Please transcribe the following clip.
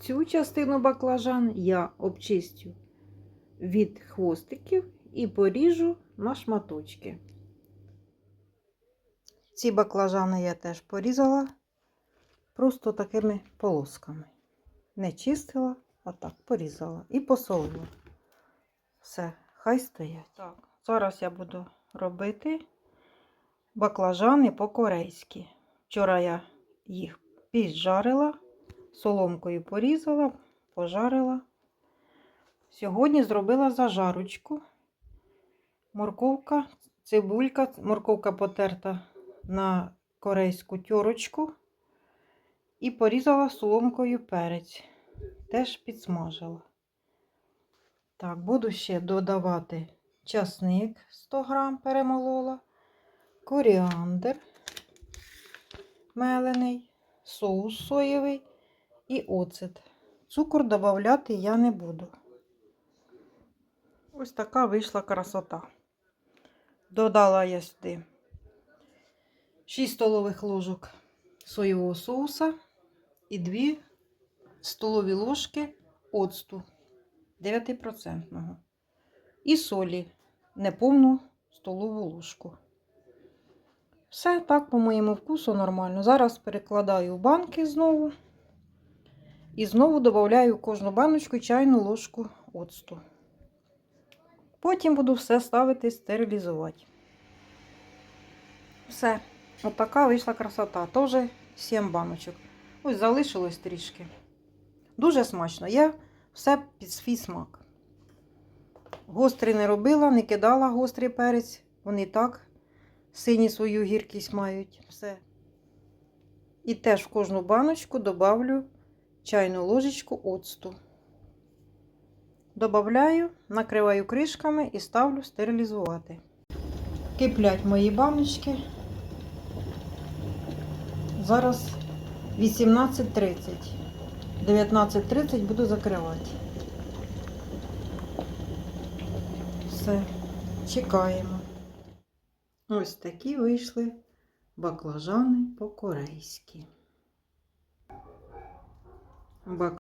Цю частину баклажан я обчистю від хвостиків і поріжу на шматочки. Ці баклажани я теж порізала просто такими полосками. Не чистила, а так порізала і посолила. Все, хай стоять. Так, зараз я буду робити баклажани по-корейськи. Вчора я їх піджарила, соломкою порізала, пожарила. Сьогодні зробила зажарочку. Морковка, цибулька, морковка потерта на корейську тьорочку. І порізала соломкою перець. Теж підсмажила. Так, буду ще додавати часник 100 грам перемолола, коріандр мелений, соус соєвий і оцет. Цукор додавати я не буду. Ось така вийшла красота. Додала я сюди 6 столових ложок соєвого соуса і 2 столові ложки оцту 9%. І солі неповну столову ложку. Все так, по моєму вкусу, нормально. Зараз перекладаю в банки знову. І знову додаю в кожну баночку чайну ложку оцту. Потім буду все ставити стерилізувати. Все, отака вийшла красота. Теж 7 баночок. Ось залишилось трішки. Дуже смачно. Я все під свій смак. Гострий не робила, не кидала гострий перець. Вони так сині свою гіркість мають. Все. І теж в кожну баночку добавлю чайну ложечку оцту. Добавляю, накриваю кришками і ставлю стерилізувати. Киплять мої баночки. Зараз 18.30. 19.30 буду закривати. Все, чекаємо. Ось такі вийшли баклажани по-корейськи. Бак